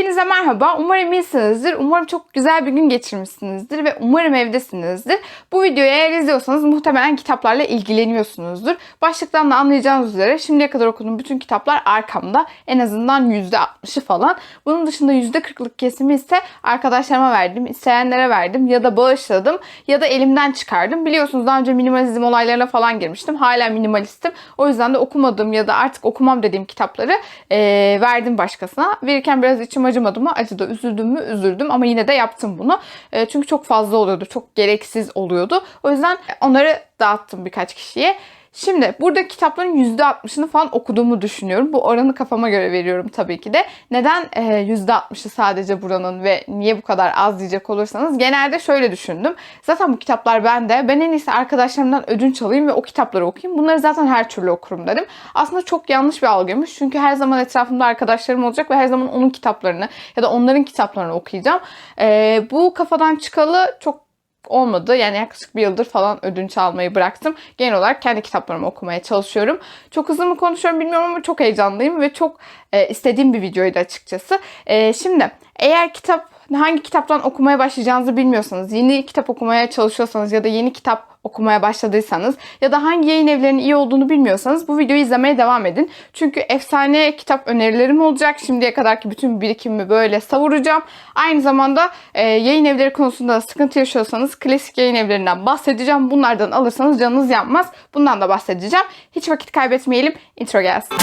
Hepinize merhaba. Umarım iyisinizdir. Umarım çok güzel bir gün geçirmişsinizdir ve umarım evdesinizdir. Bu videoyu eğer izliyorsanız muhtemelen kitaplarla ilgileniyorsunuzdur. Başlıktan da anlayacağınız üzere şimdiye kadar okuduğum bütün kitaplar arkamda. En azından %60'ı falan. Bunun dışında %40'lık kesimi ise arkadaşlarıma verdim, isteyenlere verdim ya da bağışladım ya da elimden çıkardım. Biliyorsunuz daha önce minimalizm olaylarına falan girmiştim. Hala minimalistim. O yüzden de okumadığım ya da artık okumam dediğim kitapları eee, verdim başkasına. Verirken biraz içim acımadı mı? Acıdı. Üzüldüm mü? Üzüldüm ama yine de yaptım bunu. Eee, çünkü çok fazla oluyordu. Çok gereksiz oluyordu. O yüzden onları dağıttım birkaç kişiye. Şimdi burada kitapların %60'ını falan okuduğumu düşünüyorum. Bu oranı kafama göre veriyorum tabii ki de. Neden e, %60'ı sadece buranın ve niye bu kadar az diyecek olursanız genelde şöyle düşündüm. Zaten bu kitaplar bende. Ben en iyisi arkadaşlarımdan ödünç alayım ve o kitapları okuyayım. Bunları zaten her türlü okurum dedim. Aslında çok yanlış bir algıymış. Çünkü her zaman etrafımda arkadaşlarım olacak ve her zaman onun kitaplarını ya da onların kitaplarını okuyacağım. E, bu kafadan çıkalı çok olmadı. Yani yaklaşık bir yıldır falan ödünç almayı bıraktım. Genel olarak kendi kitaplarımı okumaya çalışıyorum. Çok hızlı mı konuşuyorum bilmiyorum ama çok heyecanlıyım ve çok e, istediğim bir videoydu açıkçası. E, şimdi eğer kitap hangi kitaptan okumaya başlayacağınızı bilmiyorsanız, yeni kitap okumaya çalışıyorsanız ya da yeni kitap okumaya başladıysanız ya da hangi yayın evlerinin iyi olduğunu bilmiyorsanız bu videoyu izlemeye devam edin. Çünkü efsane kitap önerilerim olacak. Şimdiye kadarki bütün birikimimi böyle savuracağım. Aynı zamanda e, yayın evleri konusunda da sıkıntı yaşıyorsanız klasik yayın evlerinden bahsedeceğim. Bunlardan alırsanız canınız yanmaz. Bundan da bahsedeceğim. Hiç vakit kaybetmeyelim. Intro gelsin.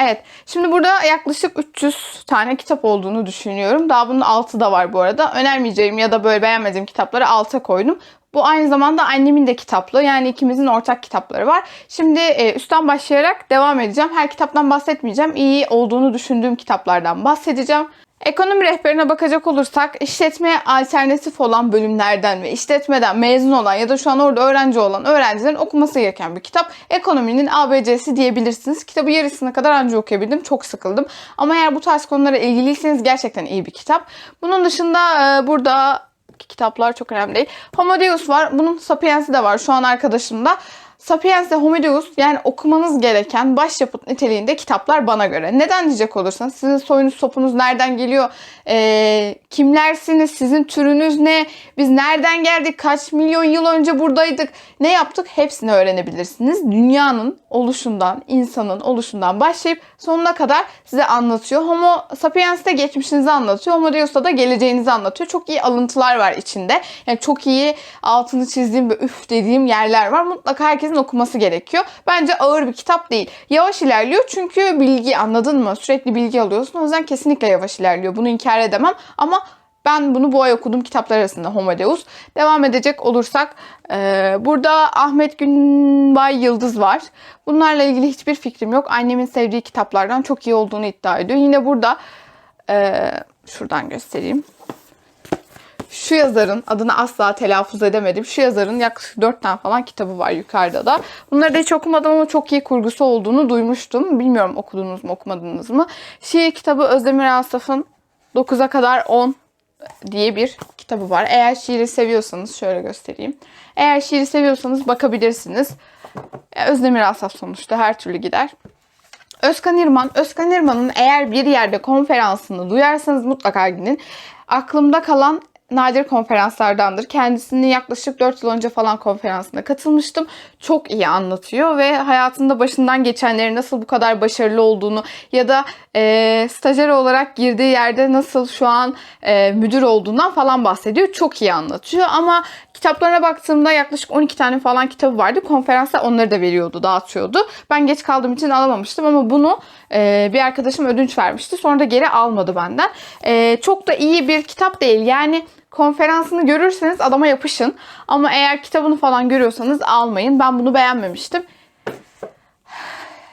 Evet. Şimdi burada yaklaşık 300 tane kitap olduğunu düşünüyorum. Daha bunun altı da var bu arada. Önermeyeceğim ya da böyle beğenmediğim kitapları alta koydum. Bu aynı zamanda annemin de kitaplığı. Yani ikimizin ortak kitapları var. Şimdi e, üstten başlayarak devam edeceğim. Her kitaptan bahsetmeyeceğim. İyi olduğunu düşündüğüm kitaplardan bahsedeceğim. Ekonomi rehberine bakacak olursak işletmeye alternatif olan bölümlerden ve işletmeden mezun olan ya da şu an orada öğrenci olan öğrencilerin okuması gereken bir kitap. Ekonominin ABC'si diyebilirsiniz. Kitabı yarısına kadar anca okuyabildim. Çok sıkıldım. Ama eğer bu tarz konulara ilgiliyseniz gerçekten iyi bir kitap. Bunun dışında e, burada kitaplar çok önemli değil. Homo Deus var. Bunun Sapiens'i de var şu an arkadaşımda. Sapiens ve Homo Deus yani okumanız gereken başyapıt niteliğinde kitaplar bana göre. Neden diyecek olursanız sizin soyunuz sopunuz nereden geliyor, ee, kimlersiniz, sizin türünüz ne, biz nereden geldik, kaç milyon yıl önce buradaydık, ne yaptık hepsini öğrenebilirsiniz. Dünyanın oluşundan, insanın oluşundan başlayıp sonuna kadar size anlatıyor. Homo Sapiens de geçmişinizi anlatıyor. Homo Deus'ta da geleceğinizi anlatıyor. Çok iyi alıntılar var içinde. Yani çok iyi altını çizdiğim ve üf dediğim yerler var. Mutlaka herkesin okuması gerekiyor. Bence ağır bir kitap değil. Yavaş ilerliyor çünkü bilgi anladın mı? Sürekli bilgi alıyorsun. O yüzden kesinlikle yavaş ilerliyor. Bunu inkar edemem ama ben bunu bu ay okuduğum kitaplar arasında Homo Deus. Devam edecek olursak e, burada Ahmet Günbay Yıldız var. Bunlarla ilgili hiçbir fikrim yok. Annemin sevdiği kitaplardan çok iyi olduğunu iddia ediyor. Yine burada e, şuradan göstereyim. Şu yazarın adını asla telaffuz edemedim. Şu yazarın yaklaşık 4 tane falan kitabı var yukarıda da. Bunları da hiç okumadım ama çok iyi kurgusu olduğunu duymuştum. Bilmiyorum okudunuz mu okumadınız mı. Şiir kitabı Özdemir Asaf'ın 9'a kadar 10 diye bir kitabı var. Eğer şiiri seviyorsanız şöyle göstereyim. Eğer şiiri seviyorsanız bakabilirsiniz. Özdemir Asaf sonuçta her türlü gider. Özkan İrman. Özkan İrman'ın eğer bir yerde konferansını duyarsanız mutlaka gidin. Aklımda kalan nadir konferanslardandır. Kendisini yaklaşık 4 yıl önce falan konferansına katılmıştım. Çok iyi anlatıyor ve hayatında başından geçenleri nasıl bu kadar başarılı olduğunu ya da e, stajyer olarak girdiği yerde nasıl şu an e, müdür olduğundan falan bahsediyor. Çok iyi anlatıyor ama kitaplarına baktığımda yaklaşık 12 tane falan kitabı vardı. Konferansta onları da veriyordu, dağıtıyordu. Ben geç kaldığım için alamamıştım ama bunu e, bir arkadaşım ödünç vermişti. Sonra da geri almadı benden. E, çok da iyi bir kitap değil. Yani konferansını görürseniz adama yapışın. Ama eğer kitabını falan görüyorsanız almayın. Ben bunu beğenmemiştim.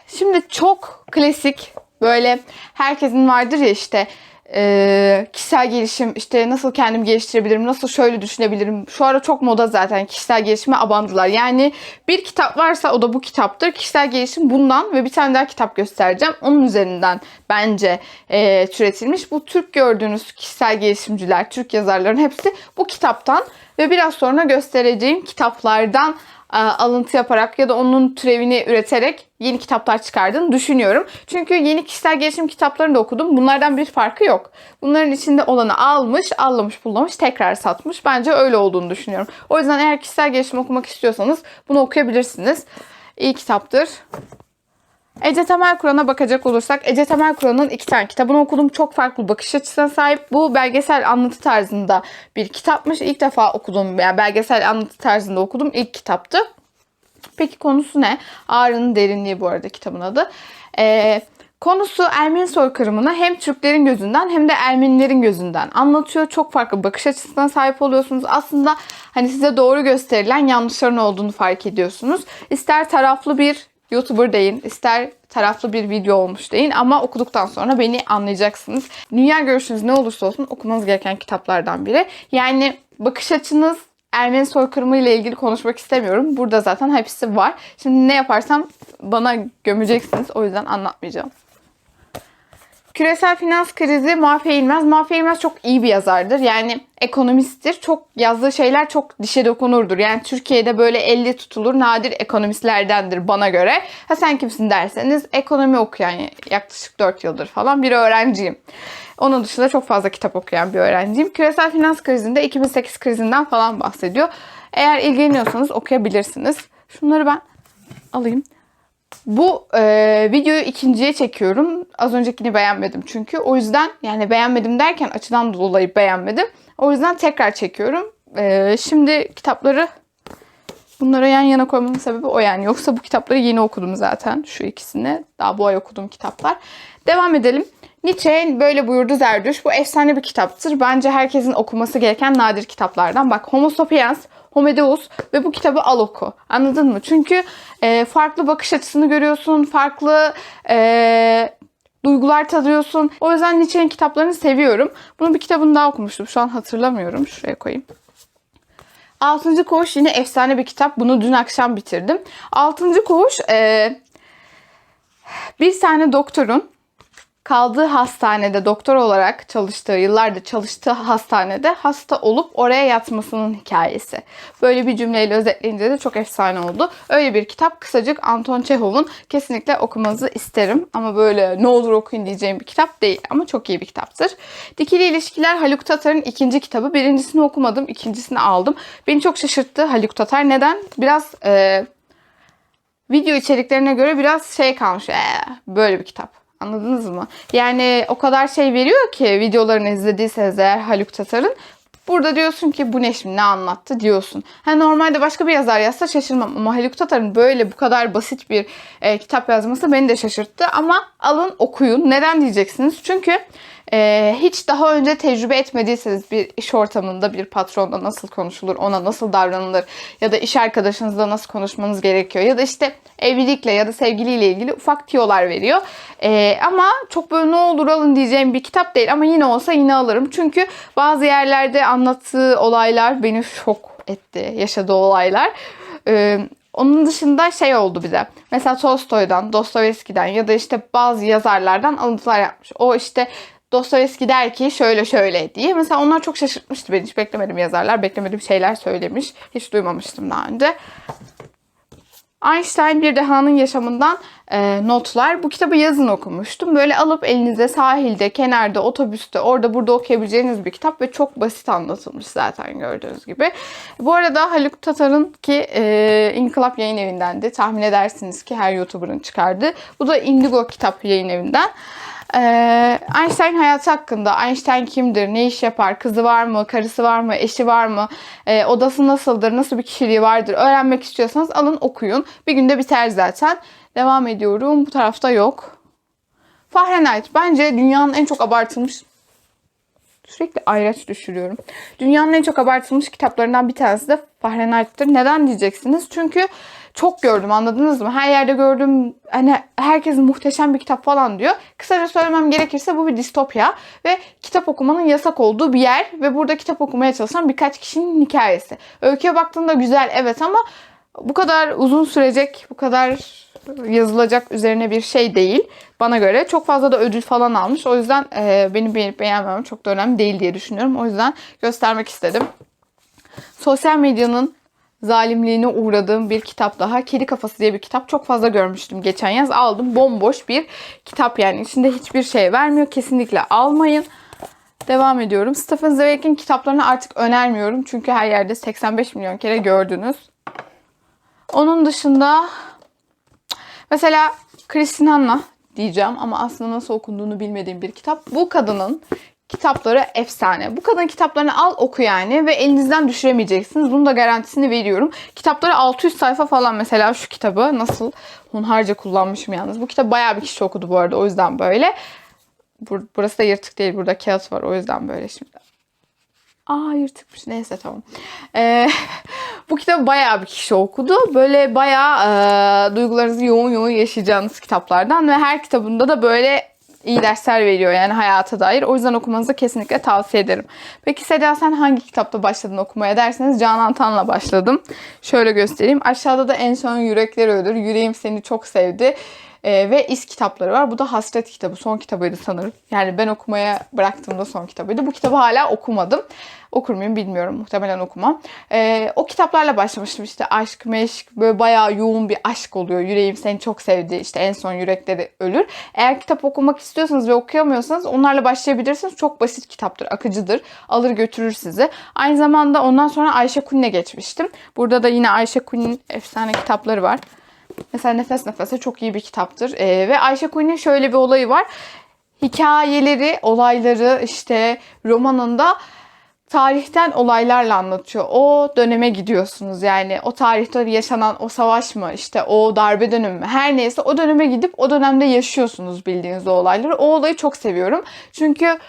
Şimdi çok klasik böyle herkesin vardır ya işte e, kişisel gelişim işte nasıl kendimi geliştirebilirim nasıl şöyle düşünebilirim? Şu ara çok moda zaten kişisel gelişime abandılar. Yani bir kitap varsa o da bu kitaptır. Kişisel gelişim bundan ve bir tane daha kitap göstereceğim. Onun üzerinden bence e, türetilmiş. Bu Türk gördüğünüz kişisel gelişimciler Türk yazarların hepsi bu kitaptan ve biraz sonra göstereceğim kitaplardan alıntı yaparak ya da onun türevini üreterek yeni kitaplar çıkardığını düşünüyorum. Çünkü yeni kişisel gelişim kitaplarını da okudum. Bunlardan bir farkı yok. Bunların içinde olanı almış, allamış, pullamış, tekrar satmış. Bence öyle olduğunu düşünüyorum. O yüzden eğer kişisel gelişim okumak istiyorsanız bunu okuyabilirsiniz. İyi kitaptır. Ece Temel Kur'an'a bakacak olursak Ece Temel Kur'an'ın iki tane kitabını okudum. Çok farklı bakış açısına sahip. Bu belgesel anlatı tarzında bir kitapmış. İlk defa okudum. Yani belgesel anlatı tarzında okudum. ilk kitaptı. Peki konusu ne? Ağrı'nın derinliği bu arada kitabın adı. Ee, konusu Ermeni soykırımını hem Türklerin gözünden hem de Ermenilerin gözünden anlatıyor. Çok farklı bakış açısına sahip oluyorsunuz. Aslında hani size doğru gösterilen yanlışların olduğunu fark ediyorsunuz. İster taraflı bir YouTuber deyin, ister taraflı bir video olmuş deyin ama okuduktan sonra beni anlayacaksınız. Dünya görüşünüz ne olursa olsun okumanız gereken kitaplardan biri. Yani bakış açınız Ermeni soykırımı ile ilgili konuşmak istemiyorum. Burada zaten hepsi var. Şimdi ne yaparsam bana gömeceksiniz. O yüzden anlatmayacağım. Küresel finans krizi Mahfi İlmez. Mahfi İlmez çok iyi bir yazardır. Yani ekonomisttir. Çok yazdığı şeyler çok dişe dokunurdur. Yani Türkiye'de böyle elle tutulur nadir ekonomistlerdendir bana göre. Ha sen kimsin derseniz ekonomi okuyan yaklaşık 4 yıldır falan bir öğrenciyim. Onun dışında çok fazla kitap okuyan bir öğrenciyim. Küresel finans krizinde 2008 krizinden falan bahsediyor. Eğer ilgileniyorsanız okuyabilirsiniz. Şunları ben alayım. Bu e, videoyu ikinciye çekiyorum. Az öncekini beğenmedim çünkü. O yüzden yani beğenmedim derken açıdan dolayı beğenmedim. O yüzden tekrar çekiyorum. E, şimdi kitapları bunlara yan yana koymamın sebebi o yani. Yoksa bu kitapları yeni okudum zaten. Şu ikisini. Daha bu ay okuduğum kitaplar. Devam edelim. Nietzsche böyle buyurdu Zerdüş. Bu efsane bir kitaptır. Bence herkesin okuması gereken nadir kitaplardan. Bak Homo sapiens, Homo Deus ve bu kitabı al oku. Anladın mı? Çünkü e, farklı bakış açısını görüyorsun. Farklı e, duygular tadıyorsun. O yüzden Nietzsche'nin kitaplarını seviyorum. Bunun bir kitabını daha okumuştum. Şu an hatırlamıyorum. Şuraya koyayım. Altıncı Koğuş yine efsane bir kitap. Bunu dün akşam bitirdim. Altıncı Koğuş e, bir tane doktorun kaldığı hastanede doktor olarak çalıştığı, yıllardır çalıştığı hastanede hasta olup oraya yatmasının hikayesi. Böyle bir cümleyle özetleyince de çok efsane oldu. Öyle bir kitap kısacık Anton Çehov'un kesinlikle okumanızı isterim. Ama böyle ne olur okuyun diyeceğim bir kitap değil ama çok iyi bir kitaptır. Dikili İlişkiler Haluk Tatar'ın ikinci kitabı. Birincisini okumadım, ikincisini aldım. Beni çok şaşırttı Haluk Tatar. Neden? Biraz e, video içeriklerine göre biraz şey kalmış. Ee, böyle bir kitap. Anladınız mı? Yani o kadar şey veriyor ki videolarını izlediyseniz eğer Haluk Tatar'ın Burada diyorsun ki bu ne şimdi ne anlattı diyorsun. Ha normalde başka bir yazar yazsa şaşırmam ama Haluk Tatar'ın böyle bu kadar basit bir e, kitap yazması beni de şaşırttı. Ama alın okuyun. Neden diyeceksiniz? Çünkü e, hiç daha önce tecrübe etmediyseniz bir iş ortamında bir patronla nasıl konuşulur, ona nasıl davranılır ya da iş arkadaşınızla nasıl konuşmanız gerekiyor ya da işte evlilikle ya da sevgiliyle ilgili ufak tiyolar veriyor. E, ama çok böyle ne olur alın diyeceğim bir kitap değil ama yine olsa yine alırım. Çünkü bazı yerlerde anlattığı olaylar beni şok etti. Yaşadığı olaylar. E, onun dışında şey oldu bize. Mesela Tolstoy'dan, Dostoyevski'den ya da işte bazı yazarlardan alıntılar yapmış. O işte Dostoyevski der ki şöyle şöyle diye. Mesela onlar çok şaşırtmıştı beni. Hiç beklemedim yazarlar. Beklemediğim şeyler söylemiş. Hiç duymamıştım daha önce. Einstein bir dehanın yaşamından e, notlar. Bu kitabı yazın okumuştum. Böyle alıp elinize sahilde, kenarda, otobüste, orada burada okuyabileceğiniz bir kitap ve çok basit anlatılmış zaten gördüğünüz gibi. Bu arada Haluk Tatar'ın ki e, İnkılap Yayın Evi'ndendi. Tahmin edersiniz ki her YouTuber'ın çıkardığı. Bu da Indigo Kitap Yayın Evi'nden. Ee, Einstein hayatı hakkında. Einstein kimdir, ne iş yapar, kızı var mı, karısı var mı, eşi var mı, e, odası nasıldır, nasıl bir kişiliği vardır? Öğrenmek istiyorsanız alın okuyun. Bir günde biter zaten. Devam ediyorum. Bu tarafta yok. Fahrenheit. Bence dünyanın en çok abartılmış sürekli ayraç düşürüyorum. Dünyanın en çok abartılmış kitaplarından bir tanesi de Fahrenheit'tir. Neden diyeceksiniz? Çünkü çok gördüm anladınız mı? Her yerde gördüm hani herkes muhteşem bir kitap falan diyor. Kısaca söylemem gerekirse bu bir distopya ve kitap okumanın yasak olduğu bir yer ve burada kitap okumaya çalışan birkaç kişinin hikayesi. Öyküye baktığında güzel evet ama bu kadar uzun sürecek, bu kadar yazılacak üzerine bir şey değil bana göre. Çok fazla da ödül falan almış. O yüzden e, benim beğenip beğenmemem çok da önemli değil diye düşünüyorum. O yüzden göstermek istedim. Sosyal medyanın zalimliğine uğradığım bir kitap daha. Kedi Kafası diye bir kitap. Çok fazla görmüştüm geçen yaz. Aldım. Bomboş bir kitap yani. içinde hiçbir şey vermiyor. Kesinlikle almayın. Devam ediyorum. Stephen Zweig'in kitaplarını artık önermiyorum. Çünkü her yerde 85 milyon kere gördünüz. Onun dışında mesela Christine Hanna diyeceğim ama aslında nasıl okunduğunu bilmediğim bir kitap. Bu kadının kitapları efsane. Bu kadının kitaplarını al oku yani ve elinizden düşüremeyeceksiniz. Bunun da garantisini veriyorum. Kitapları 600 sayfa falan mesela şu kitabı nasıl hunharca kullanmışım yalnız. Bu kitap bayağı bir kişi okudu bu arada o yüzden böyle. Bur- Burası da yırtık değil. Burada kağıt var o yüzden böyle şimdi. Aa yırtıkmış. Neyse tamam. Ee, bu kitabı bayağı bir kişi okudu. Böyle bayağı e, duygularınızı yoğun yoğun yaşayacağınız kitaplardan ve her kitabında da böyle iyi dersler veriyor yani hayata dair. O yüzden okumanızı kesinlikle tavsiye ederim. Peki Seda sen hangi kitapta başladın okumaya derseniz Canan Tan'la başladım. Şöyle göstereyim. Aşağıda da en son Yürekler Ölür. Yüreğim Seni Çok Sevdi. Ee, ve İz kitapları var. Bu da Hasret kitabı. Son kitabıydı sanırım. Yani ben okumaya bıraktığımda son kitabıydı. Bu kitabı hala okumadım. Okur muyum bilmiyorum. Muhtemelen okumam. Ee, o kitaplarla başlamıştım. İşte aşk, meşk, böyle bayağı yoğun bir aşk oluyor. Yüreğim seni çok sevdi. İşte en son yürekleri ölür. Eğer kitap okumak istiyorsanız ve okuyamıyorsanız onlarla başlayabilirsiniz. Çok basit kitaptır, akıcıdır. Alır götürür sizi. Aynı zamanda ondan sonra Ayşe Kun'le geçmiştim. Burada da yine Ayşe Kun'un efsane kitapları var. Mesela Nefes Nefese çok iyi bir kitaptır. Ee, ve Ayşe Kun'un şöyle bir olayı var. Hikayeleri, olayları işte romanında tarihten olaylarla anlatıyor. O döneme gidiyorsunuz yani o tarihte yaşanan o savaş mı işte o darbe dönemi mi her neyse o döneme gidip o dönemde yaşıyorsunuz bildiğiniz o olayları. O olayı çok seviyorum. Çünkü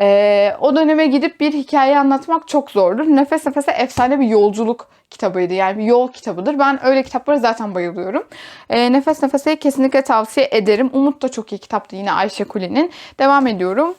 e, o döneme gidip bir hikaye anlatmak çok zordur. Nefes Nefese efsane bir yolculuk kitabıydı. Yani bir yol kitabıdır. Ben öyle kitaplara zaten bayılıyorum. E, Nefes Nefese'yi kesinlikle tavsiye ederim. Umut da çok iyi kitaptı yine Ayşe Kuli'nin. Devam ediyorum.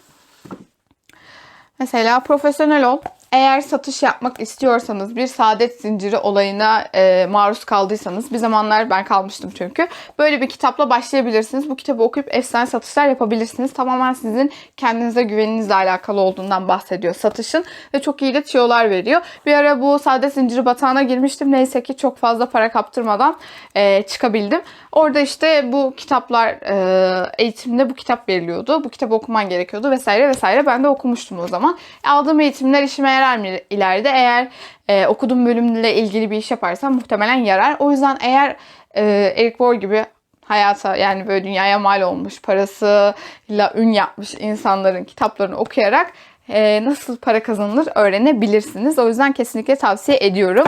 Mesela profesyonel ol. Eğer satış yapmak istiyorsanız bir saadet zinciri olayına e, maruz kaldıysanız bir zamanlar ben kalmıştım çünkü. Böyle bir kitapla başlayabilirsiniz. Bu kitabı okuyup efsane satışlar yapabilirsiniz. Tamamen sizin kendinize güveninizle alakalı olduğundan bahsediyor satışın. Ve çok iyi de tiyolar veriyor. Bir ara bu saadet zinciri batağına girmiştim. Neyse ki çok fazla para kaptırmadan e, çıkabildim. Orada işte bu kitaplar e, eğitimde bu kitap veriliyordu. Bu kitabı okuman gerekiyordu vesaire vesaire. Ben de okumuştum o zaman. Aldığım eğitimler işime yarar mı ileride? Eğer e, okuduğum bölümle ilgili bir iş yaparsam muhtemelen yarar. O yüzden eğer e, Eric Bohr gibi hayata yani böyle dünyaya mal olmuş, parasıyla ün yapmış insanların kitaplarını okuyarak e, nasıl para kazanılır öğrenebilirsiniz. O yüzden kesinlikle tavsiye ediyorum.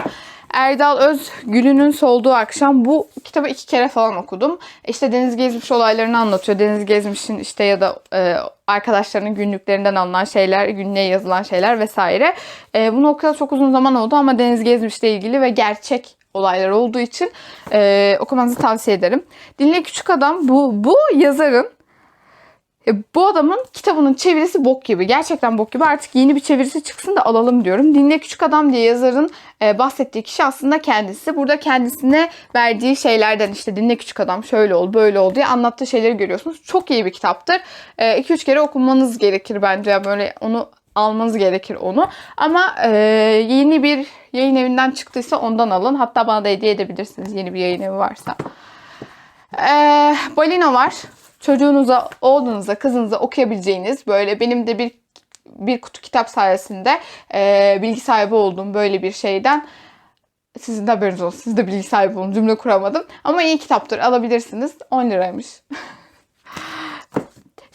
Erdal Öz Gül'ünün solduğu akşam bu kitabı iki kere falan okudum. İşte Deniz Gezmiş olaylarını anlatıyor. Deniz Gezmiş'in işte ya da e, arkadaşlarının günlüklerinden alınan şeyler, günlüğe yazılan şeyler vesaire. E, bunu okuyalı çok uzun zaman oldu ama Deniz Gezmiş'le ilgili ve gerçek olaylar olduğu için e, okumanızı tavsiye ederim. Dinle Küçük Adam bu, bu yazarın e, bu adamın kitabının çevirisi bok gibi. Gerçekten bok gibi. Artık yeni bir çevirisi çıksın da alalım diyorum. Dinle Küçük Adam diye yazarın e, bahsettiği kişi aslında kendisi. Burada kendisine verdiği şeylerden işte Dinle Küçük Adam şöyle ol böyle ol diye anlattığı şeyleri görüyorsunuz. Çok iyi bir kitaptır. 2-3 e, kere okumanız gerekir bence. Böyle onu almanız gerekir onu. Ama e, yeni bir yayın evinden çıktıysa ondan alın. Hatta bana da hediye edebilirsiniz yeni bir yayın evi varsa. E, Balina var çocuğunuza, oğlunuza, kızınıza okuyabileceğiniz böyle benim de bir bir kutu kitap sayesinde e, bilgi sahibi olduğum böyle bir şeyden sizin de haberiniz olsun. Siz de bilgi sahibi olun. Cümle kuramadım. Ama iyi kitaptır. Alabilirsiniz. 10 liraymış.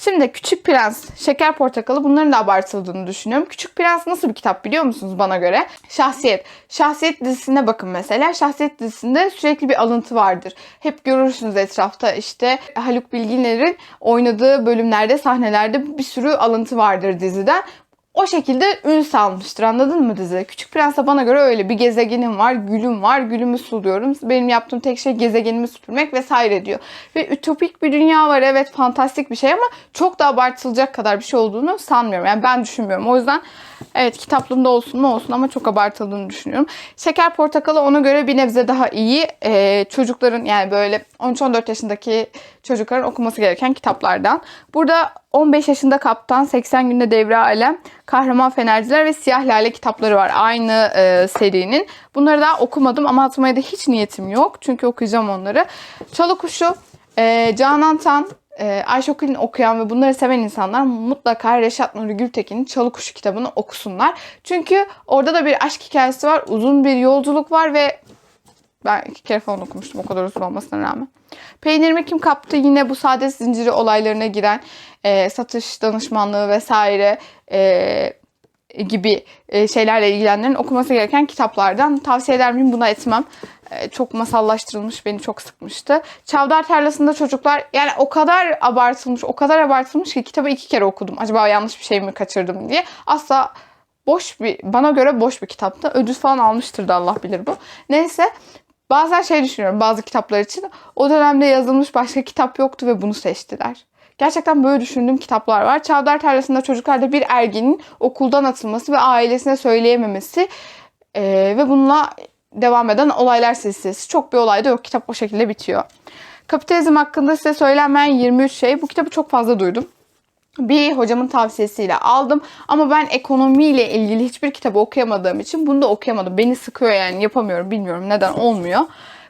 Şimdi Küçük Prens, Şeker Portakalı bunların da abartıldığını düşünüyorum. Küçük Prens nasıl bir kitap biliyor musunuz bana göre? Şahsiyet. Şahsiyet dizisine bakın mesela. Şahsiyet dizisinde sürekli bir alıntı vardır. Hep görürsünüz etrafta işte Haluk Bilginer'in oynadığı bölümlerde, sahnelerde bir sürü alıntı vardır diziden o şekilde ün salmıştır anladın mı dizi? Küçük Prens'e bana göre öyle bir gezegenim var, gülüm var, gülümü suluyorum. Benim yaptığım tek şey gezegenimi süpürmek vesaire diyor. Ve ütopik bir dünya var evet fantastik bir şey ama çok da abartılacak kadar bir şey olduğunu sanmıyorum. Yani ben düşünmüyorum. O yüzden evet kitaplığımda olsun mu olsun ama çok abartıldığını düşünüyorum. Şeker Portakalı ona göre bir nebze daha iyi. Ee, çocukların yani böyle 13-14 yaşındaki çocukların okuması gereken kitaplardan. Burada 15 yaşında kaptan, 80 günde devre alem, kahraman fenerciler ve siyah lale kitapları var. Aynı e, serinin. Bunları daha okumadım ama atmaya da hiç niyetim yok. Çünkü okuyacağım onları. Çalı Kuşu, e, Canan Tan, e, Ayşe Okul'ün okuyan ve bunları seven insanlar mutlaka Reşat Nuri Gültekin'in Çalı Kuşu kitabını okusunlar. Çünkü orada da bir aşk hikayesi var. Uzun bir yolculuk var ve ben iki kere falan okumuştum o kadar uzun olmasına rağmen. Peynirimi kim kaptı? Yine bu saadet zinciri olaylarına giren e, satış danışmanlığı vesaire e, gibi e, şeylerle ilgilenenlerin okuması gereken kitaplardan. Tavsiye eder miyim? Buna etmem. E, çok masallaştırılmış, beni çok sıkmıştı. Çavdar Tarlası'nda çocuklar yani o kadar abartılmış, o kadar abartılmış ki kitabı iki kere okudum. Acaba yanlış bir şey mi kaçırdım diye. Asla boş bir, bana göre boş bir kitaptı. Ödül falan almıştır da Allah bilir bu. Neyse Bazen şey düşünüyorum bazı kitaplar için. O dönemde yazılmış başka kitap yoktu ve bunu seçtiler. Gerçekten böyle düşündüğüm kitaplar var. Çavdar Tarlası'nda çocuklarda bir ergenin okuldan atılması ve ailesine söyleyememesi ee, ve bununla devam eden olaylar silsilesi. Çok bir olay da yok. Kitap o şekilde bitiyor. Kapitalizm hakkında size söylenmeyen 23 şey. Bu kitabı çok fazla duydum bir hocamın tavsiyesiyle aldım. Ama ben ekonomiyle ilgili hiçbir kitabı okuyamadığım için bunu da okuyamadım. Beni sıkıyor yani yapamıyorum bilmiyorum neden olmuyor.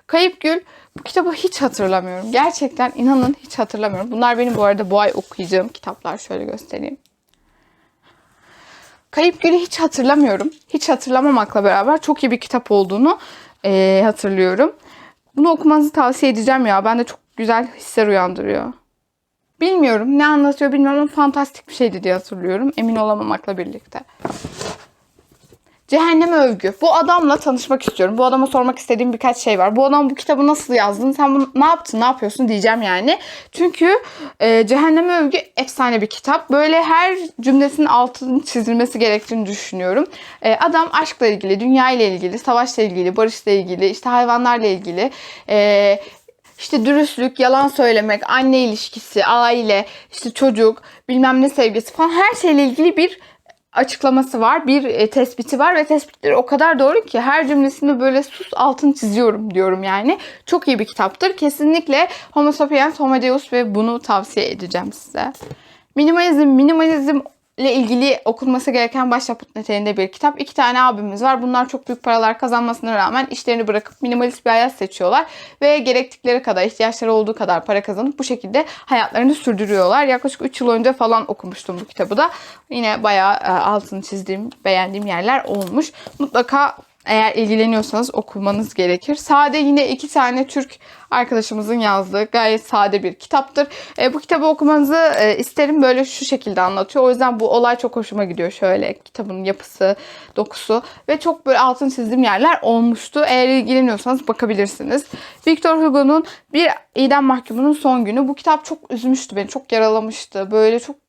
Kayıp Gül bu kitabı hiç hatırlamıyorum. Gerçekten inanın hiç hatırlamıyorum. Bunlar benim bu arada bu ay okuyacağım kitaplar. Şöyle göstereyim. Kayıp Gül'ü hiç hatırlamıyorum. Hiç hatırlamamakla beraber çok iyi bir kitap olduğunu e, hatırlıyorum. Bunu okumanızı tavsiye edeceğim ya. Ben de çok güzel hisler uyandırıyor. Bilmiyorum ne anlatıyor bilmiyorum ama fantastik bir şeydi diye hatırlıyorum. Emin olamamakla birlikte. Cehennem övgü. Bu adamla tanışmak istiyorum. Bu adama sormak istediğim birkaç şey var. Bu adam bu kitabı nasıl yazdın? Sen bunu ne yaptın? Ne yapıyorsun diyeceğim yani. Çünkü e, Cehennem övgü efsane bir kitap. Böyle her cümlesinin altının çizilmesi gerektiğini düşünüyorum. E, adam aşkla ilgili, dünya ile ilgili, savaşla ilgili, barışla ilgili, işte hayvanlarla ilgili, e, işte dürüstlük, yalan söylemek, anne ilişkisi, aile, işte çocuk, bilmem ne sevgisi falan her şeyle ilgili bir açıklaması var, bir e, tespiti var ve tespitleri o kadar doğru ki her cümlesinde böyle sus altın çiziyorum diyorum yani. Çok iyi bir kitaptır. Kesinlikle Homo sapiens, Homo deus ve bunu tavsiye edeceğim size. Minimalizm, minimalizm ile ilgili okunması gereken başyapıt niteliğinde bir kitap. İki tane abimiz var. Bunlar çok büyük paralar kazanmasına rağmen işlerini bırakıp minimalist bir hayat seçiyorlar. Ve gerektikleri kadar, ihtiyaçları olduğu kadar para kazanıp bu şekilde hayatlarını sürdürüyorlar. Yaklaşık 3 yıl önce falan okumuştum bu kitabı da. Yine bayağı e, altını çizdiğim, beğendiğim yerler olmuş. Mutlaka eğer ilgileniyorsanız okumanız gerekir. Sade yine iki tane Türk arkadaşımızın yazdığı gayet sade bir kitaptır. E, bu kitabı okumanızı e, isterim. Böyle şu şekilde anlatıyor. O yüzden bu olay çok hoşuma gidiyor. Şöyle kitabın yapısı, dokusu ve çok böyle altın çizdiğim yerler olmuştu. Eğer ilgileniyorsanız bakabilirsiniz. Victor Hugo'nun Bir idam mahkumunun son günü. Bu kitap çok üzmüştü beni. Çok yaralamıştı. Böyle çok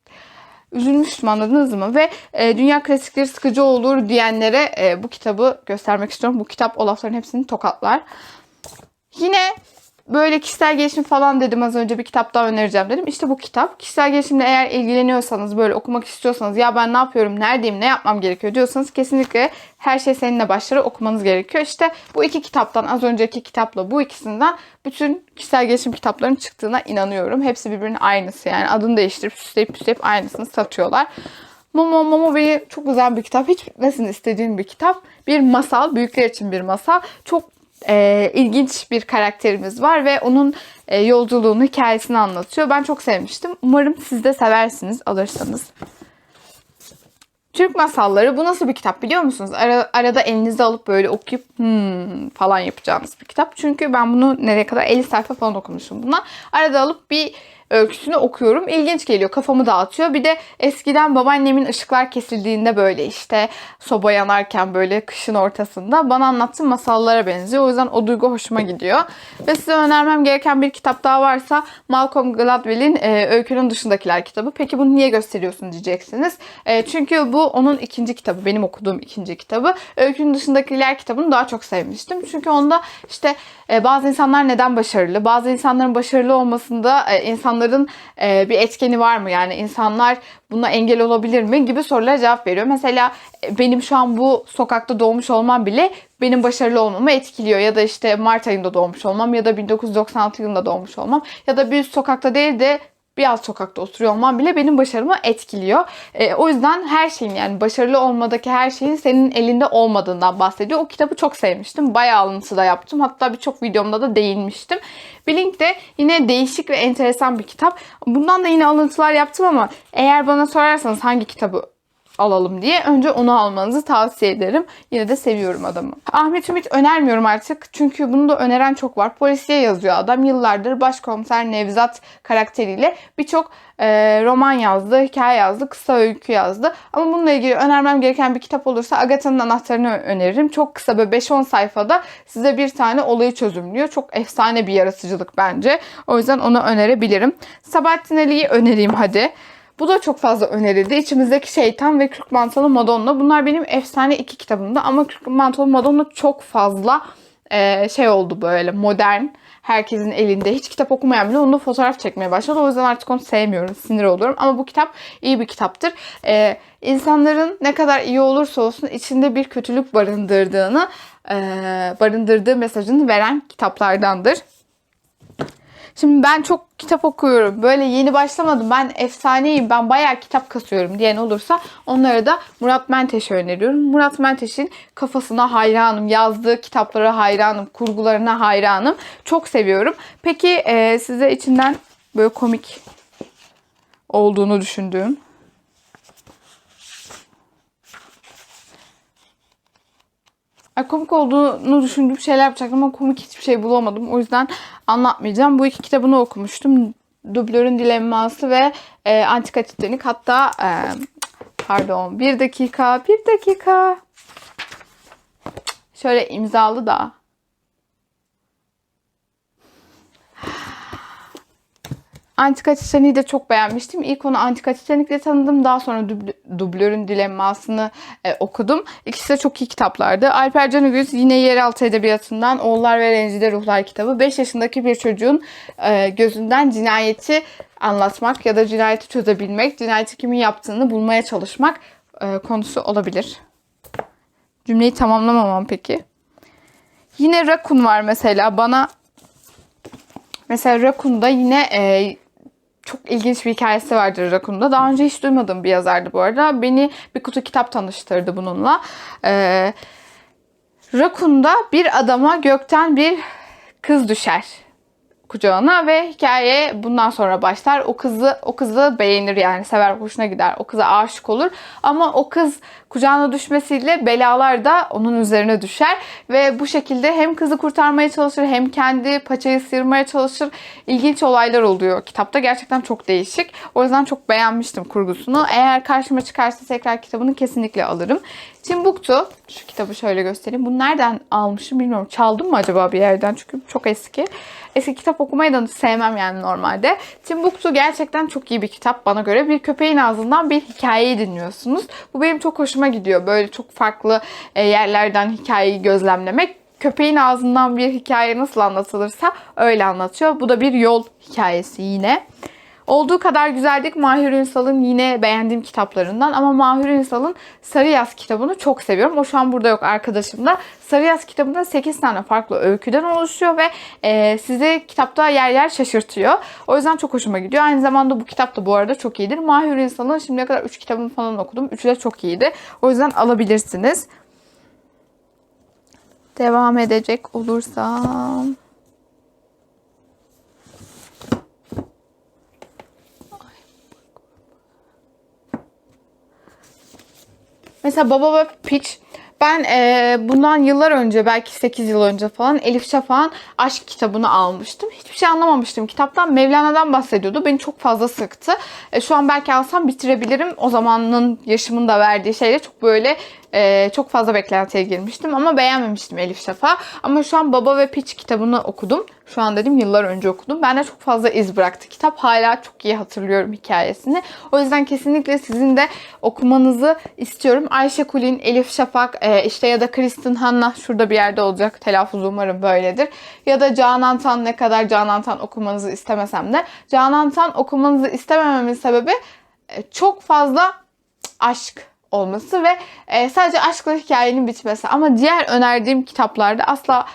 üzülmüştüm anladınız mı? Ve e, dünya klasikleri sıkıcı olur diyenlere e, bu kitabı göstermek istiyorum. Bu kitap o lafların hepsini tokatlar. Yine böyle kişisel gelişim falan dedim az önce bir kitap daha önereceğim dedim. İşte bu kitap. Kişisel gelişimle eğer ilgileniyorsanız böyle okumak istiyorsanız ya ben ne yapıyorum, neredeyim, ne yapmam gerekiyor diyorsanız kesinlikle her şey seninle başları okumanız gerekiyor. İşte bu iki kitaptan az önceki kitapla bu ikisinden bütün kişisel gelişim kitaplarının çıktığına inanıyorum. Hepsi birbirinin aynısı yani adını değiştirip süsleyip süsleyip aynısını satıyorlar. Momo Momo beni çok güzel bir kitap. Hiç bitmesini istediğim bir kitap. Bir masal. Büyükler için bir masal. Çok e, ilginç bir karakterimiz var ve onun e, yolculuğunu, hikayesini anlatıyor. Ben çok sevmiştim. Umarım siz de seversiniz alırsanız. Türk masalları bu nasıl bir kitap biliyor musunuz? Ara, arada elinizde alıp böyle okuyup hmm falan yapacağınız bir kitap. Çünkü ben bunu nereye kadar 50 sayfa falan okumuşum buna. Arada alıp bir öyküsünü okuyorum. İlginç geliyor. Kafamı dağıtıyor. Bir de eskiden babaannemin ışıklar kesildiğinde böyle işte soba yanarken böyle kışın ortasında bana anlattığı masallara benziyor. O yüzden o duygu hoşuma gidiyor. Ve size önermem gereken bir kitap daha varsa Malcolm Gladwell'in e, Öykünün Dışındakiler kitabı. Peki bunu niye gösteriyorsun diyeceksiniz. E, çünkü bu onun ikinci kitabı. Benim okuduğum ikinci kitabı. Öykünün Dışındakiler kitabını daha çok sevmiştim. Çünkü onda işte bazı insanlar neden başarılı? Bazı insanların başarılı olmasında e, insanların e, bir etkeni var mı? Yani insanlar buna engel olabilir mi? Gibi sorulara cevap veriyor. Mesela e, benim şu an bu sokakta doğmuş olmam bile benim başarılı olmamı etkiliyor. Ya da işte Mart ayında doğmuş olmam ya da 1996 yılında doğmuş olmam ya da bir sokakta değil de bir alt sokakta oturuyor olmam bile benim başarımı etkiliyor. E, o yüzden her şeyin yani başarılı olmadaki her şeyin senin elinde olmadığından bahsediyor. O kitabı çok sevmiştim. Bayağı alıntı da yaptım. Hatta birçok videomda da değinmiştim. Blink de yine değişik ve enteresan bir kitap. Bundan da yine alıntılar yaptım ama eğer bana sorarsanız hangi kitabı alalım diye önce onu almanızı tavsiye ederim. Yine de seviyorum adamı. Ahmet Ümit önermiyorum artık. Çünkü bunu da öneren çok var. Polisiye yazıyor adam. Yıllardır başkomiser Nevzat karakteriyle birçok e, roman yazdı, hikaye yazdı, kısa öykü yazdı. Ama bununla ilgili önermem gereken bir kitap olursa Agatha'nın Anahtarını öneririm. Çok kısa böyle 5-10 sayfada size bir tane olayı çözümlüyor. Çok efsane bir yaratıcılık bence. O yüzden onu önerebilirim. Sabahattin Ali'yi önereyim hadi. Bu da çok fazla önerildi. İçimizdeki Şeytan ve Kırk Mantolu Madonna. Bunlar benim efsane iki kitabımda ama Kırk Mantolu Madonna çok fazla e, şey oldu böyle modern. Herkesin elinde. Hiç kitap okumayan bile onunla fotoğraf çekmeye başladı. O yüzden artık onu sevmiyorum. Sinir oluyorum. Ama bu kitap iyi bir kitaptır. E, insanların ne kadar iyi olursa olsun içinde bir kötülük barındırdığını e, barındırdığı mesajını veren kitaplardandır. Şimdi ben çok kitap okuyorum. Böyle yeni başlamadım. Ben efsaneyim. Ben bayağı kitap kasıyorum diyen olursa onlara da Murat Menteş'i öneriyorum. Murat Menteş'in kafasına hayranım. Yazdığı kitaplara hayranım. Kurgularına hayranım. Çok seviyorum. Peki e, size içinden böyle komik olduğunu düşündüğüm Ay, komik olduğunu düşündüğüm şeyler yapacaktım ama komik hiçbir şey bulamadım. O yüzden anlatmayacağım. Bu iki kitabını okumuştum. Dublörün Dilemması ve e, Antika Titanik. Hatta e, pardon bir dakika bir dakika. Şöyle imzalı da. Antika Titanic'i de çok beğenmiştim. İlk onu Antika Titanic'le tanıdım. Daha sonra Dubl- Dublörün Dilemması'nı e, okudum. İkisi de çok iyi kitaplardı. Alper Canıgöz yine yeraltı edebiyatından Oğullar ve Rencide Ruhlar kitabı. 5 yaşındaki bir çocuğun e, gözünden cinayeti anlatmak ya da cinayeti çözebilmek, cinayeti kimin yaptığını bulmaya çalışmak e, konusu olabilir. Cümleyi tamamlamamam peki. Yine Rakun var mesela. Bana Mesela Rakun'da yine e, çok ilginç bir hikayesi vardır Rakun'da. Daha önce hiç duymadığım bir yazardı bu arada. Beni bir kutu kitap tanıştırdı bununla. E, Rakun'da bir adama gökten bir kız düşer kucağına ve hikaye bundan sonra başlar. O kızı o kızı beğenir yani sever hoşuna gider. O kıza aşık olur. Ama o kız kucağına düşmesiyle belalar da onun üzerine düşer ve bu şekilde hem kızı kurtarmaya çalışır hem kendi paçayı sıyırmaya çalışır. İlginç olaylar oluyor kitapta. Gerçekten çok değişik. O yüzden çok beğenmiştim kurgusunu. Eğer karşıma çıkarsa tekrar kitabını kesinlikle alırım. Timbuktu. Şu kitabı şöyle göstereyim. Bunu nereden almışım bilmiyorum. Çaldım mı acaba bir yerden? Çünkü çok eski. Eski kitap okumayı da sevmem yani normalde. Timbuktu gerçekten çok iyi bir kitap bana göre. Bir köpeğin ağzından bir hikayeyi dinliyorsunuz. Bu benim çok hoşuma gidiyor. Böyle çok farklı e, yerlerden hikayeyi gözlemlemek. Köpeğin ağzından bir hikaye nasıl anlatılırsa öyle anlatıyor. Bu da bir yol hikayesi yine. Olduğu kadar güzeldik Mahir Ünsal'ın yine beğendiğim kitaplarından ama Mahir Ünsal'ın Sarı Yaz kitabını çok seviyorum. O şu an burada yok arkadaşımda. Sarı Yaz kitabında 8 tane farklı öyküden oluşuyor ve e, sizi kitapta yer yer şaşırtıyor. O yüzden çok hoşuma gidiyor. Aynı zamanda bu kitap da bu arada çok iyidir. Mahir Ünsal'ın şimdiye kadar 3 kitabını falan okudum. Üçü de çok iyiydi. O yüzden alabilirsiniz. Devam edecek olursam... Mesela Baba ve Peach ben e, bundan yıllar önce belki 8 yıl önce falan Elif Şafak'ın aşk kitabını almıştım. Hiçbir şey anlamamıştım. Kitaptan Mevlana'dan bahsediyordu. Beni çok fazla sıktı. E, şu an belki alsam bitirebilirim. O zamanın yaşımın da verdiği şeyle çok böyle e, çok fazla beklentiye girmiştim ama beğenmemiştim Elif Şafak. Ama şu an Baba ve Peach kitabını okudum. Şu an dedim yıllar önce okudum. Bende çok fazla iz bıraktı kitap. Hala çok iyi hatırlıyorum hikayesini. O yüzden kesinlikle sizin de okumanızı istiyorum. Ayşe Kulin, Elif Şafak e, işte ya da Kristen Hanna şurada bir yerde olacak. Telaffuz umarım böyledir. Ya da Canan Tan ne kadar Canan Tan okumanızı istemesem de Canan Tan okumanızı istemememin sebebi e, çok fazla aşk olması ve e, sadece aşkla hikayenin bitmesi. Ama diğer önerdiğim kitaplarda asla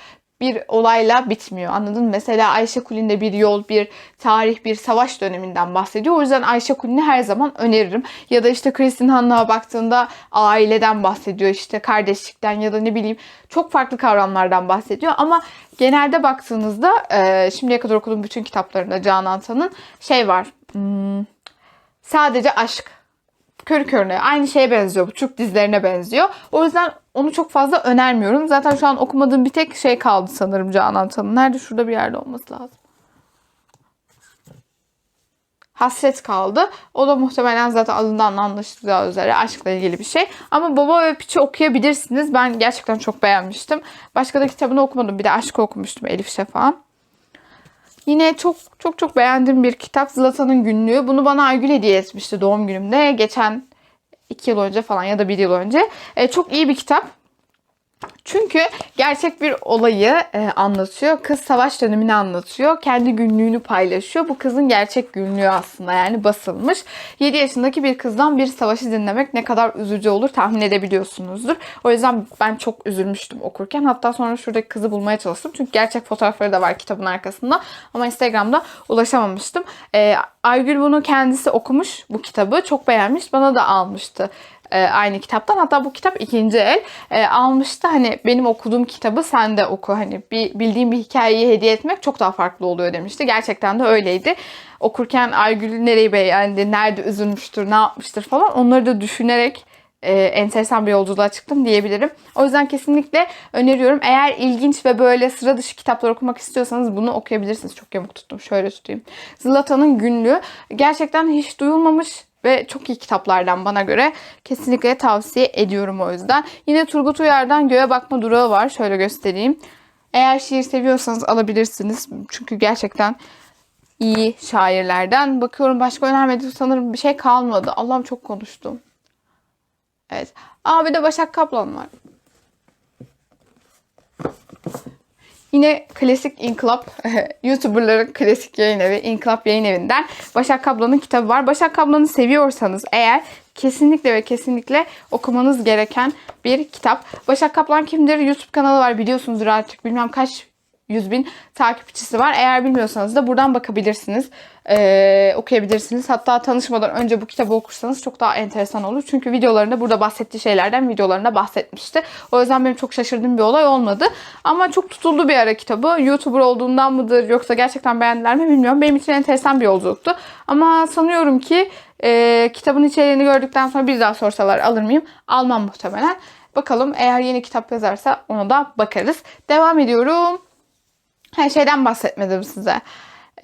bir olayla bitmiyor. Anladın mı? Mesela Ayşe Kulin'de bir yol, bir tarih, bir savaş döneminden bahsediyor. O yüzden Ayşe Kulin'i her zaman öneririm. Ya da işte Kristin Hanna'a baktığında aileden bahsediyor. işte kardeşlikten ya da ne bileyim çok farklı kavramlardan bahsediyor. Ama genelde baktığınızda e, şimdiye kadar okuduğum bütün kitaplarında Canan Tan'ın şey var. Hmm, sadece aşk körü körüne aynı şeye benziyor. Bu Türk dizilerine benziyor. O yüzden onu çok fazla önermiyorum. Zaten şu an okumadığım bir tek şey kaldı sanırım Canan Tan'ın. Nerede? Şurada bir yerde olması lazım. Hasret kaldı. O da muhtemelen zaten adından anlaşılacağı üzere aşkla ilgili bir şey. Ama Baba ve Piç'i okuyabilirsiniz. Ben gerçekten çok beğenmiştim. Başka da kitabını okumadım. Bir de Aşk'ı okumuştum Elif Şafak'ın. Yine çok çok çok beğendiğim bir kitap Zlatan'ın Günlüğü. Bunu bana Aygül hediye etmişti doğum günümde. Geçen iki yıl önce falan ya da bir yıl önce. E, çok iyi bir kitap. Çünkü gerçek bir olayı e, anlatıyor. Kız savaş dönemini anlatıyor. Kendi günlüğünü paylaşıyor. Bu kızın gerçek günlüğü aslında yani basılmış. 7 yaşındaki bir kızdan bir savaşı dinlemek ne kadar üzücü olur tahmin edebiliyorsunuzdur. O yüzden ben çok üzülmüştüm okurken. Hatta sonra şuradaki kızı bulmaya çalıştım. Çünkü gerçek fotoğrafları da var kitabın arkasında. Ama Instagram'da ulaşamamıştım. E, Aygül bunu kendisi okumuş bu kitabı. Çok beğenmiş. Bana da almıştı e, aynı kitaptan. Hatta bu kitap ikinci el. E, almıştı hani benim okuduğum kitabı sen de oku. Hani bir bildiğim bir hikayeyi hediye etmek çok daha farklı oluyor demişti. Gerçekten de öyleydi. Okurken Aygül nereyi beğendi, nerede üzülmüştür, ne yapmıştır falan onları da düşünerek e, enteresan bir yolculuğa çıktım diyebilirim. O yüzden kesinlikle öneriyorum. Eğer ilginç ve böyle sıra dışı kitaplar okumak istiyorsanız bunu okuyabilirsiniz. Çok yamuk tuttum. Şöyle tutayım. Zlatan'ın Günlüğü. Gerçekten hiç duyulmamış ve çok iyi kitaplardan bana göre kesinlikle tavsiye ediyorum o yüzden. Yine Turgut Uyar'dan Göğe Bakma Durağı var. Şöyle göstereyim. Eğer şiir seviyorsanız alabilirsiniz. Çünkü gerçekten iyi şairlerden. Bakıyorum başka önermediğim sanırım bir şey kalmadı. Allah'ım çok konuştum. Evet. Aa bir de Başak Kaplan var. Yine klasik İnkılap, YouTuberların klasik yayın evi İnkılap Yayın Evi'nden Başak Kaplan'ın kitabı var. Başak Kaplan'ı seviyorsanız eğer kesinlikle ve kesinlikle okumanız gereken bir kitap. Başak Kaplan kimdir? YouTube kanalı var biliyorsunuzdur artık. Bilmem kaç yüz bin takipçisi var. Eğer bilmiyorsanız da buradan bakabilirsiniz. Ee, okuyabilirsiniz. Hatta tanışmadan önce bu kitabı okursanız çok daha enteresan olur. Çünkü videolarında burada bahsettiği şeylerden videolarında bahsetmişti. O yüzden benim çok şaşırdığım bir olay olmadı. Ama çok tutuldu bir ara kitabı. YouTuber olduğundan mıdır yoksa gerçekten beğendiler mi bilmiyorum. Benim için enteresan bir yolculuktu. Ama sanıyorum ki e, kitabın içeriğini gördükten sonra bir daha sorsalar alır mıyım? Almam muhtemelen. Bakalım eğer yeni kitap yazarsa ona da bakarız. Devam ediyorum. Her şeyden bahsetmedim size.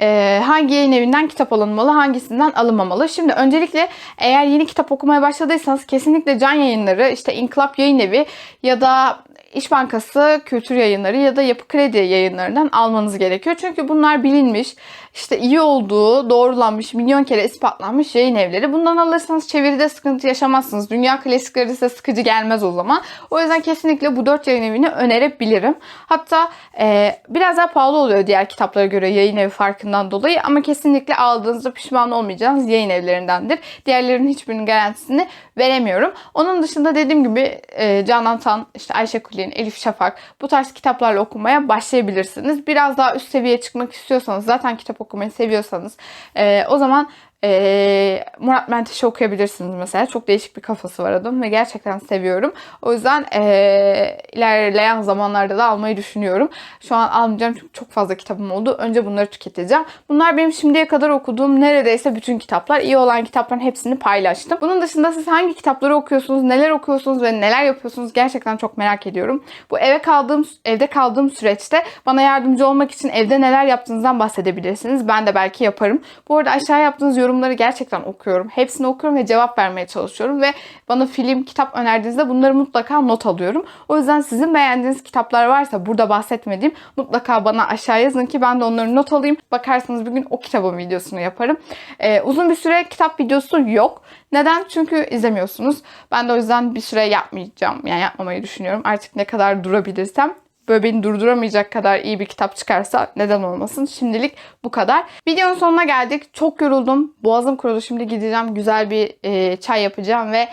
Ee, hangi yayın evinden kitap alınmalı, hangisinden alınmamalı? Şimdi öncelikle eğer yeni kitap okumaya başladıysanız kesinlikle Can Yayınları, işte İnkılap Yayın Evi ya da İş Bankası Kültür Yayınları ya da Yapı Kredi yayınlarından almanız gerekiyor. Çünkü bunlar bilinmiş, işte iyi olduğu doğrulanmış, milyon kere ispatlanmış yayın evleri. Bundan alırsanız çeviride sıkıntı yaşamazsınız. Dünya klasikleri size sıkıcı gelmez o zaman. O yüzden kesinlikle bu dört yayın evini önerebilirim. Hatta e, biraz daha pahalı oluyor diğer kitaplara göre yayın evi farkından dolayı ama kesinlikle aldığınızda pişman olmayacağınız yayın evlerindendir. Diğerlerinin hiçbirinin garantisini veremiyorum. Onun dışında dediğim gibi e, Canan Tan, işte Ayşe Kulin, Elif Şafak bu tarz kitaplarla okumaya başlayabilirsiniz. Biraz daha üst seviyeye çıkmak istiyorsanız zaten kitap okumayı seviyorsanız e, o zaman e, Murat Menteş'i okuyabilirsiniz mesela. Çok değişik bir kafası var adam ve gerçekten seviyorum. O yüzden e, ilerleyen zamanlarda da almayı düşünüyorum. Şu an almayacağım çünkü çok fazla kitabım oldu. Önce bunları tüketeceğim. Bunlar benim şimdiye kadar okuduğum neredeyse bütün kitaplar. İyi olan kitapların hepsini paylaştım. Bunun dışında siz hangi kitapları okuyorsunuz, neler okuyorsunuz ve neler yapıyorsunuz gerçekten çok merak ediyorum. Bu eve kaldığım evde kaldığım süreçte bana yardımcı olmak için evde neler yaptığınızdan bahsedebilirsiniz. Ben de belki yaparım. Bu arada aşağı yaptığınız yorumları gerçekten okuyorum. Hepsini okuyorum ve cevap vermeye çalışıyorum ve bana film, kitap önerdiğinizde bunları mutlaka not alıyorum. O yüzden sizin beğendiğiniz kitaplar varsa burada bahsetmediğim mutlaka bana aşağı yazın ki ben de onları not alayım. Bakarsanız bir gün o kitabın videosunu yaparım. Ee, uzun bir süre kitap videosu yok. Neden? Çünkü izlemiyorsunuz. Ben de o yüzden bir süre yapmayacağım. Yani yapmamayı düşünüyorum. Artık ne kadar durabilirsem böyle beni durduramayacak kadar iyi bir kitap çıkarsa neden olmasın. Şimdilik bu kadar. Videonun sonuna geldik. Çok yoruldum. Boğazım kurudu. Şimdi gideceğim. Güzel bir e, çay yapacağım ve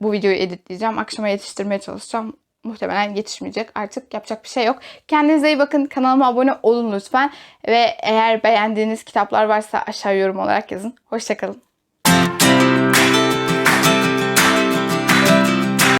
bu videoyu editleyeceğim. Akşama yetiştirmeye çalışacağım. muhtemelen yetişmeyecek. Artık yapacak bir şey yok. Kendinize iyi bakın. Kanalıma abone olun lütfen. Ve eğer beğendiğiniz kitaplar varsa aşağı yorum olarak yazın. Hoşçakalın.